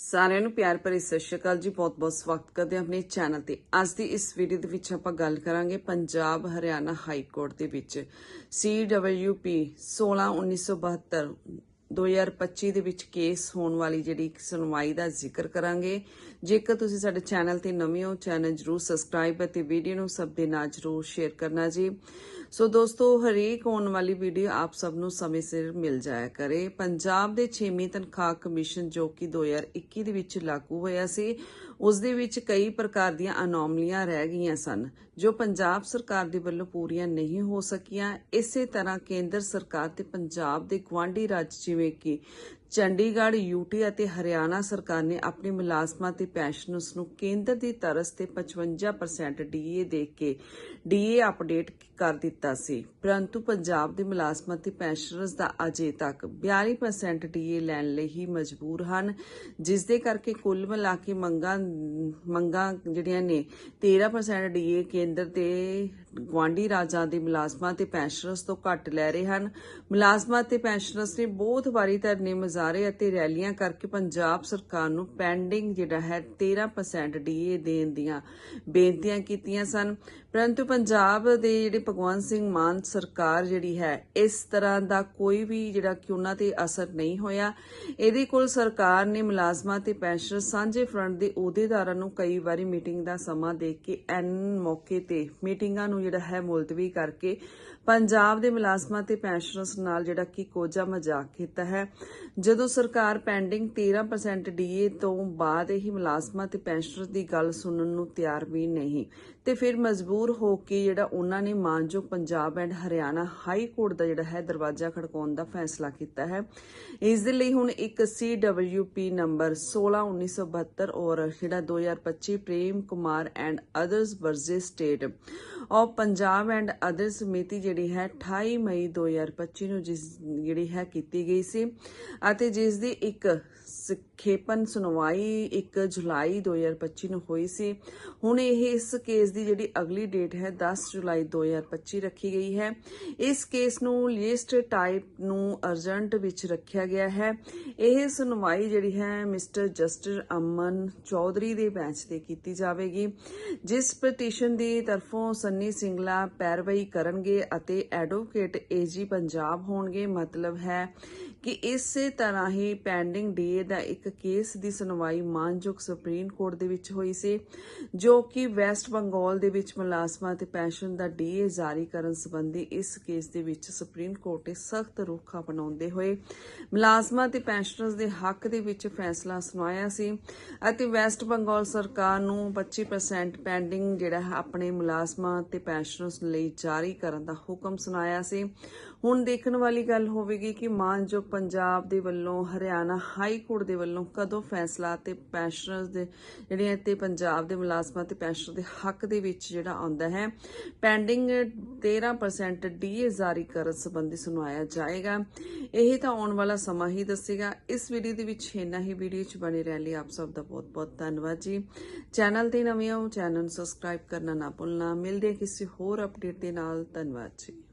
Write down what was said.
ਸਾਰਿਆਂ ਨੂੰ ਪਿਆਰ ਭਰੀ ਸਤਿ ਸ਼੍ਰੀ ਅਕਾਲ ਜੀ। ਬਹੁਤ-ਬਹੁਤ ਸਵਾਗਤ ਕਰਦੇ ਹਾਂ ਆਪਣੇ ਚੈਨਲ ਤੇ। ਅੱਜ ਦੀ ਇਸ ਵੀਡੀਓ ਦੇ ਵਿੱਚ ਆਪਾਂ ਗੱਲ ਕਰਾਂਗੇ ਪੰਜਾਬ ਹਰਿਆਣਾ ਹਾਈ ਕੋਰਟ ਦੇ ਵਿੱਚ। CWP 16 1972 2025 ਦੇ ਵਿੱਚ ਕੇਸ ਹੋਣ ਵਾਲੀ ਜਿਹੜੀ ਸੁਣਵਾਈ ਦਾ ਜ਼ਿਕਰ ਕਰਾਂਗੇ। ਜੇਕਰ ਤੁਸੀਂ ਸਾਡੇ ਚੈਨਲ ਤੇ ਨਵੇਂ ਹੋ, ਚੈਨਲ ਜਰੂਰ ਸਬਸਕ੍ਰਾਈਬ ਅਤੇ ਵੀਡੀਓ ਨੂੰ ਸਭ ਦੇ ਨਾਲ ਜਰੂਰ ਸ਼ੇਅਰ ਕਰਨਾ ਜੀ। ਸੋ ਦੋਸਤੋ, ਹਰੇਕ ਆਉਣ ਵਾਲੀ ਵੀਡੀਓ ਆਪ ਸਭ ਨੂੰ ਸਮੇਂ ਸਿਰ ਮਿਲ ਜਾਇਆ ਕਰੇ। ਪੰਜਾਬ ਦੇ 6ਵੀਂ ਤਨਖਾਹ ਕਮਿਸ਼ਨ ਜੋ ਕਿ 2021 ਦੇ ਵਿੱਚ ਲਾਗੂ ਹੋਇਆ ਸੀ, ਉਸ ਦੇ ਵਿੱਚ ਕਈ ਪ੍ਰਕਾਰ ਦੀਆਂ ਅਨੋਮਲੀਆਂ ਰਹਿ ਗਈਆਂ ਸਨ, ਜੋ ਪੰਜਾਬ ਸਰਕਾਰ ਦੇ ਵੱਲੋਂ ਪੂਰੀਆਂ ਨਹੀਂ ਹੋ ਸਕੀਆਂ। ਇਸੇ ਤਰ੍ਹਾਂ ਕੇਂਦਰ ਸਰਕਾਰ ਤੇ ਪੰਜਾਬ ਦੇ ਗਵਾਂਢੀ ਰਾਜ ਜਿਵੇਂ ਕਿ ਚੰਡੀਗੜ੍ਹ ਯੂਟੀ ਅਤੇ ਹਰਿਆਣਾ ਸਰਕਾਰ ਨੇ ਆਪਣੇ ਮੁਲਾਜ਼ਮਾਂ ਤੇ ਪੈਨਸ਼ਨਰਸ ਨੂੰ ਕੇਂਦਰ ਦੀ ਤਰਸ ਤੇ 55% ਡੀਏ ਦੇ ਕੇ ਡੀਏ ਅਪਡੇਟ ਕਰ ਦਿੱਤਾ ਸੀ। ਪਰੰਤੂ ਪੰਜਾਬ ਦੇ ਮੁਲਾਜ਼ਮਾਂ ਤੇ ਪੈਨਸ਼ਨਰਸ ਦਾ ਅਜੇ ਤੱਕ 42% ਡੀਏ ਲੈਣ ਲਈ ਹੀ ਮਜਬੂਰ ਹਨ, ਜਿਸ ਦੇ ਕਰਕੇ ਕੁੱਲ ਮਿਲਾ ਕੇ ਮੰਗਾਂ ਮੰਗਾਂ ਜਿਹੜੀਆਂ ਨੇ 13% ਡੀਏ ਕੇਂਦਰ ਤੇ ਗਵਾਂਢੀ ਰਾਜਾਂ ਦੇ ਮੁਲਾਜ਼ਮਾਂ ਤੇ ਪੈਨਸ਼ਨਰਸ ਤੋਂ ਘੱਟ ਲੈ ਰਹੇ ਹਨ। ਮੁਲਾਜ਼ਮਾਂ ਤੇ ਪੈਨਸ਼ਨਰਸ ਨੇ ਬਹੁਤ ਵਾਰੀ ਧਰਨੇ ਮੁਜ਼ਾਹਰੇ ਅਤੇ ਰੈਲੀਆਂ ਕਰਕੇ ਪੰਜਾਬ ਸਰਕਾਰ ਨੂੰ ਪੈਂਡਿੰਗ ਜਿਹੜਾ ਹੈ 13% ਡੀਏ ਦੇਣ ਦੀਆਂ ਬੇਨਤੀਆਂ ਕੀਤੀਆਂ ਸਨ। ਪਰੰਤੂ ਪੰਜਾਬ ਦੇ ਜਿਹੜੇ ਭਗਵੰਤ ਸਿੰਘ ਮਾਨ ਸਰਕਾਰ ਜਿਹੜੀ ਹੈ, ਇਸ ਤਰ੍ਹਾਂ ਦਾ ਕੋਈ ਵੀ ਜਿਹੜਾ ਕਿ ਉਹਨਾਂ ਤੇ ਅਸਰ ਨਹੀਂ ਹੋਇਆ। ਇਹਦੇ ਕੋਲ ਸਰਕਾਰ ਨੇ ਮੁਲਾਜ਼ਮਾਂ ਤੇ ਪੈਨਸ਼ਨਰ ਸਾਂਝੇ ਫਰੰਟ ਦੇ ਅਹੁਦੇਦਾਰਾਂ ਨੂੰ ਕਈ ਵਾਰੀ ਮੀਟਿੰਗ ਦਾ ਸਮਾਂ ਦੇ ਕੇ ਐਨ ਮੌਕੇ ਤੇ ਮੀਟਿੰਗਾਂ ਨੂੰ ਜਿਹੜਾ ਹੈ ਮੁਲਤਵੀ ਕਰਕੇ ਪੰਜਾਬ ਦੇ ਮੁਲਾਜ਼ਮਾਂ ਤੇ ਪੈਨਸ਼ਨਰਸ ਨਾਲ ਜਿਹੜਾ ਕਿ ਕੋਝਾ ਮਜ਼ਾਕ ਕੀਤਾ ਹੈ। ਜਦੋਂ ਸਰਕਾਰ ਪੈਂਡਿੰਗ 13% ਡੀਏ ਤੋਂ ਬਾਅਦ ਹੀ ਮੁਲਾਜ਼ਮਾਂ ਤੇ ਪੈਨਸ਼ਨਰਸ ਦੀ ਗੱਲ ਸੁਣਨ ਨੂੰ ਤਿਆਰ ਵੀ ਨਹੀਂ, ਤੇ ਫਿਰ ਮਜਬੂਰ ਹੋ ਕੇ ਜਿਹੜਾ ਉਹਨਾਂ ਨੇ ਮਾਨਯੋਗ Punjab and Haryana high court ਦਾ ਜਿਹੜਾ ਹੈ ਦਰਵਾਜ਼ਾ ਖੜਕਾਉਣ ਦਾ ਫੈਸਲਾ ਕੀਤਾ ਹੈ। ਇਸ ਦੇ ਲਈ ਹੁਣ ਇੱਕ CWP ਨੰਬਰ 161972 ਔਰ ਜਿਹੜਾ 2025 Prem Kumar and others versus state of Punjab and other ਸਮਿਤੀ ਜਿਹੜੀ ਹੈ 28 ਮਈ 2025 ਨੂੰ ਜਿਸ ਜਿਹੜੀ ਹੈ ਕੀਤੀ ਗਈ ਸੀ ਅਤੇ ਜਿਸ ਦੀ ਇੱਕ ਖੇਪਨ ਸੁਣਵਾਈ 1 ਜੁਲਾਈ 2025 ਨੂੰ ਹੋਈ ਸੀ। ਹੁਣ ਇਹ ਇਸ ਕੇਸ ਦੀ ਜਿਹੜੀ ਅਗਲੀ ਡੇਟ ਹੈ 10 ਜੁਲਾਈ 2025 ਰੱਖੀ ਗਈ ਹੈ। ਇਸ ਕੇਸ ਨੂੰ ਲਿਸਟ ਟਾਈਪ ਨੂੰ ਅਰਜੈਂਟ ਵਿੱਚ ਰੱਖਿਆ ਗਿਆ ਹੈ। ਇਹ ਸੁਣਵਾਈ ਜਿਹੜੀ ਹੈ ਮਿਸਟਰ ਜਸਟਿਸ ਅਮਨ ਚੌਧਰੀ ਦੇ ਬੈਂਚ ਤੇ ਕੀਤੀ ਜਾਵੇਗੀ। ਜਿਸ ਪਟੀਸ਼ਨ ਦੀ ਤਰਫੋਂ ਸੰਨੀ ਸਿੰਗਲਾ ਪੈਰਵਾਈ ਕਰਨਗੇ ਅਤੇ ਐਡਵੋਕੇਟ ਏਜੀ ਪੰਜਾਬ ਹੋਣਗੇ, ਮਤਲਬ ਹੈ ਕਿ ਇਸੇ ਤਰ੍ਹਾਂ ਹੀ ਪੈਂਡਿੰਗ ਡੀਏ ਦਾ ਇੱਕ ਕੇਸ ਦੀ ਸੁਣਵਾਈ ਮਾਨਯੋਗ ਸੁਪਰੀਮ ਕੋਰਟ ਦੇ ਵਿੱਚ ਹੋਈ ਸੀ, ਜੋ ਕਿ ਵੈਸਟ ਬੰਗਾਲ ਦੇ ਵਿੱਚ ਮੁਲਾਜ਼ਮਾਂ ਤੇ ਪੈਨਸ਼ਨ ਦਾ ਡੀਏ ਜਾਰੀ ਕਰਨ ਸੰਬੰਧੀ ਇਸ ਕੇਸ ਦੇ ਵਿੱਚ ਸੁਪਰੀਮ ਕੋਰਟ ਨੇ ਸਖਤ ਰੁਖ ਅਪਣਾਉਂਦੇ ਹੋਏ ਮੁਲਾਜ਼ਮਾਂ ਤੇ ਪੈਨਸ਼ਨਰਸ ਦੇ ਹੱਕ ਦੇ ਵਿੱਚ ਫੈਸਲਾ ਸੁਣਾਇਆ ਸੀ ਅਤੇ ਵੈਸਟ ਬੰਗਾਲ ਸਰਕਾਰ ਨੂੰ 25% ਪੈਂਡਿੰਗ ਜਿਹੜਾ ਆਪਣੇ ਮੁਲਾਜ਼ਮਾਂ ਤੇ ਪੈਨਸ਼ਨਰਸ ਲਈ ਜਾਰੀ ਕਰਨ ਦਾ ਹੁਕਮ ਸੁਣਾਇਆ ਸੀ। ਹੁਣ ਦੇਖਣ ਵਾਲੀ ਗੱਲ ਹੋਵੇਗੀ ਕਿ ਮਾਨਯੋਗ ਪੰਜਾਬ ਦੇ ਵੱਲੋਂ, ਹਰਿਆਣਾ ਹਾਈ ਕੋਰਟ ਦੇ ਵੱਲੋਂ ਕਦੋਂ ਫੈਸਲਾ ਤੇ ਪੈਨਸ਼ਨਰਸ ਦੇ ਜਿਹੜੀਆਂ ਤੇ ਪੰਜਾਬ ਦੇ ਮੁਲਾਜ਼ਮਾਂ ਤੇ ਪੈਨਸ਼ਨਰ ਦੇ ਹੱਕ ਦੇ ਵਿੱਚ ਜਿਹੜਾ ਆਉਂਦਾ ਹੈ, ਪੈਂਡਿੰਗ 13% ਡੀਏ ਜਾਰੀ ਕਰਨ ਸੰਬੰਧੀ ਸੁਣਾਇਆ ਜਾਏਗਾ। ਇਹ ਤਾਂ ਆਉਣ ਵਾਲਾ ਸਮਾਂ ਹੀ ਦੱਸੇਗਾ। ਇਸ ਵੀਡੀਓ ਦੇ ਵਿੱਚ ਇੰਨਾ ਹੀ। ਵੀਡੀਓ ਚ ਬਣੇ ਰਹਿਣ ਲਈ ਆਪ ਸਭ ਦਾ ਬਹੁਤ ਬਹੁਤ ਧੰਨਵਾਦ ਜੀ। ਚੈਨਲ ਤੇ ਨਵੇਂ ਹੋ, ਚੈਨਲ ਨੂੰ ਸਬਸਕ੍ਰਾਈਬ ਕਰਨਾ ਨਾ ਭੁੱਲਣਾ। ਮਿਲਦੇ ਕਿਸੇ ਹੋਰ ਅਪਡੇਟ ਦੇ ਨਾਲ ਧੰਨਵਾਦ ਜੀ।